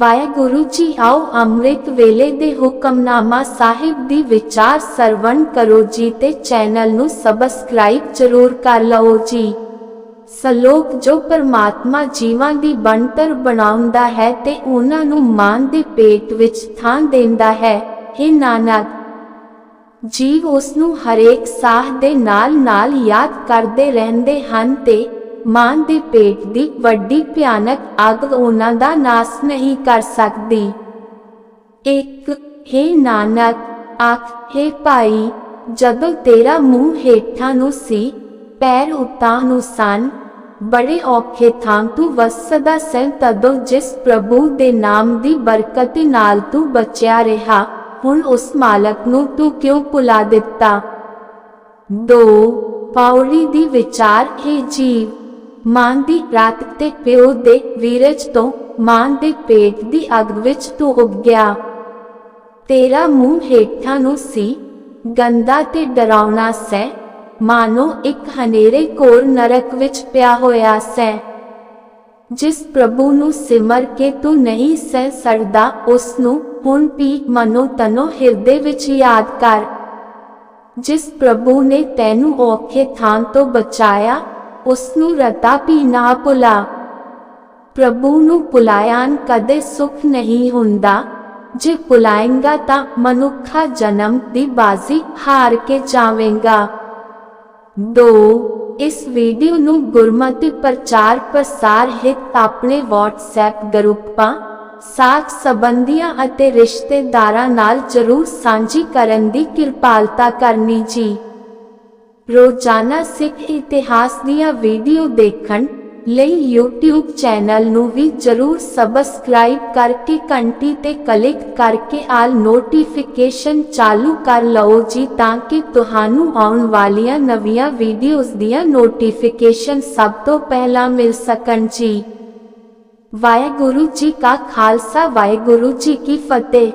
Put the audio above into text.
ਵਾਹਿਗੁਰੂ ਜੀ ਆਓ ਅੰਮ੍ਰਿਤ ਵੇਲੇ ਦੇ ਹੁਕਮਨਾਮਾ ਸਾਹਿਬ ਦੀ ਵਿਚਾਰ ਸਰਵਣ ਕਰੋ ਜੀ ਤੇ ਚੈਨਲ ਨੂੰ ਸਬਸਕ੍ਰਾਈਬ ਜ਼ਰੂਰ ਕਰ ਲਓ ਜੀ। ਸਲੋਕ ਜੋ ਪਰਮਾਤਮਾ ਜੀਵਾਂ ਦੀ ਬਣਤਰ ਬਣਾਉਂਦਾ ਹੈ ਤੇ ਉਹਨਾਂ ਨੂੰ ਮਾਨ ਦੇ ਪੇਟ ਵਿੱਚ ਥਾਂ ਦਿੰਦਾ ਹੈ हे ਨਾਨਕ। ਜੀਵ ਉਸ ਨੂੰ ਹਰੇਕ ਸਾਹ ਦੇ ਨਾਲ-ਨਾਲ ਯਾਦ ਕਰਦੇ ਰਹਿੰਦੇ ਹਨ ਤੇ ਮਾਂ ਦੇ ਪੇਟ ਦੀ ਵੱਡੀ ਭਿਆਨਕ ਅੱਗ ਉਹਨਾਂ ਦਾ ਨਾਸ ਨਹੀਂ ਕਰ ਸਕਦੀ। ਇੱਕ, ਹੈ ਨਾਨਕ, ਆਖ, ਹੈ ਭਾਈ, ਜਦੋਂ ਤੇਰਾ ਮੂੰਹ ਹੇਠਾਂ ਨੂੰ ਸੀ, ਪੈਰ ਉਤਾਂ ਨੂੰ ਸਨ, ਬੜੇ ਔਖੇ ਥਾਂ ਤੂੰ ਵਸਦਾ ਸੈਂ ਤਦੋਂ ਜਿਸ ਪ੍ਰਭੂ ਦੇ ਨਾਮ ਦੀ ਬਰਕਤ ਨਾਲ ਤੂੰ ਬਚਿਆ ਰਿਹਾ, ਹੁਣ ਉਸ ਮਾਲਕ ਨੂੰ ਤੂੰ ਕਿਉਂ ਭੁਲਾ ਦਿੱਤਾ? ਦੋ, ਪੌੜੀ ਦੀ ਵਿਚਾਰ, ਹੈ ਜੀਵ ਮਾਂ ਦੀ ਰਾਤ ਤੇ ਪਿਓ ਦੇ ਵੀਰਜ ਤੋਂ ਮਾਂ ਦੇ ਪੇਟ ਦੀ ਅਗ ਵਿੱਚ ਤੂੰ ਉੱਗ ਗਿਆ। ਤੇਰਾ ਮੂੰਹ ਹੇਠਾਂ ਨੂੰ ਸੀ। ਗੰਦਾ ਤੇ ਡਰਾਉਣਾ ਸੈ ਮਾਨੋ ਇੱਕ ਹਨੇਰੇ ਕੋਰ ਨਰਕ ਵਿੱਚ ਪਿਆ ਹੋਇਆ ਸੈ ਜਿਸ ਪ੍ਰਭੂ ਨੂੰ ਸਿਮਰ ਕੇ ਤੂੰ ਨਹੀਂ ਸਹਿ ਸਰਦਾ ਉਸ ਨੂੰ ਹੁਣ ਵੀ ਮਨੋ ਤਨੋ ਹਿਰਦੇ ਵਿੱਚ ਯਾਦ ਕਰ। ਜਿਸ ਪ੍ਰਭੂ ਨੇ ਤੈਨੂੰ ਔਖੇ ਥਾਂ ਤੋਂ ਬਚਾਇਆ ਉਸਨੂੰ ਰਤਾ ਵੀ ਨਾ ਭੁਲਾ। ਪ੍ਰਭੂ ਨੂੰ ਭੁਲਾਇਆਂ ਕਦੇ ਸੁਖ ਨਹੀਂ ਹੁੰਦਾ। ਜੇ ਭੁਲਾਏਂਗਾ ਤਾਂ ਮਨੁੱਖਾ ਜਨਮ ਦੀ ਬਾਜ਼ੀ ਹਾਰ ਕੇ ਜਾਵੇਂਗਾ। ਦੋ, ਇਸ ਵੀਡੀਓ ਨੂੰ ਗੁਰਮਤਿ ਪ੍ਰਚਾਰ ਪ੍ਰਸਾਰ ਹਿਤ ਆਪਣੇ WhatsApp ਗਰੁੱਪਾਂ ਸਾਥ ਸੰਬੰਧੀਆਂ ਅਤੇ ਰਿਸ਼ਤੇਦਾਰਾਂ ਨਾਲ ਜਰੂਰ ਸਾਂਝੀ ਕਰਨ ਦੀ ਕਿਰਪਾਲਤਾ ਕਰਨੀ ਜੀ। ਰੋਜ਼ਾਨਾ ਸਿੱਖ ਇਤਿਹਾਸ ਦੀਆਂ ਵੀਡੀਓ ਦੇਖਣ ਲਈ YouTube ਚੈਨਲ ਨੂੰ ਵੀ ਜਰੂਰ ਸਬਸਕ੍ਰਾਈਬ ਕਰਕੇ ਘੰਟੀ ਤੇ ਕਲਿੱਕ ਕਰਕੇ ਆਲ ਨੋਟੀਫਿਕੇਸ਼ਨ ਚਾਲੂ ਕਰ ਲਓ ਜੀ ਤਾਂ ਕਿ ਤੁਹਾਨੂੰ ਆਉਣ ਵਾਲੀਆਂ ਨਵੀਆਂ ਵੀਡੀਓਜ਼ ਦੀਆਂ ਨੋਟੀਫਿਕੇਸ਼ਨ ਸਭ ਤੋਂ ਪਹਿਲਾਂ ਮਿਲ ਸਕਣ ਜੀ। ਵਾਹਿਗੁਰੂ ਜੀ ਕਾ ਖਾਲਸਾ, ਵਾਹਿਗੁਰੂ ਜੀ ਕੀ ਫਤਿਹ।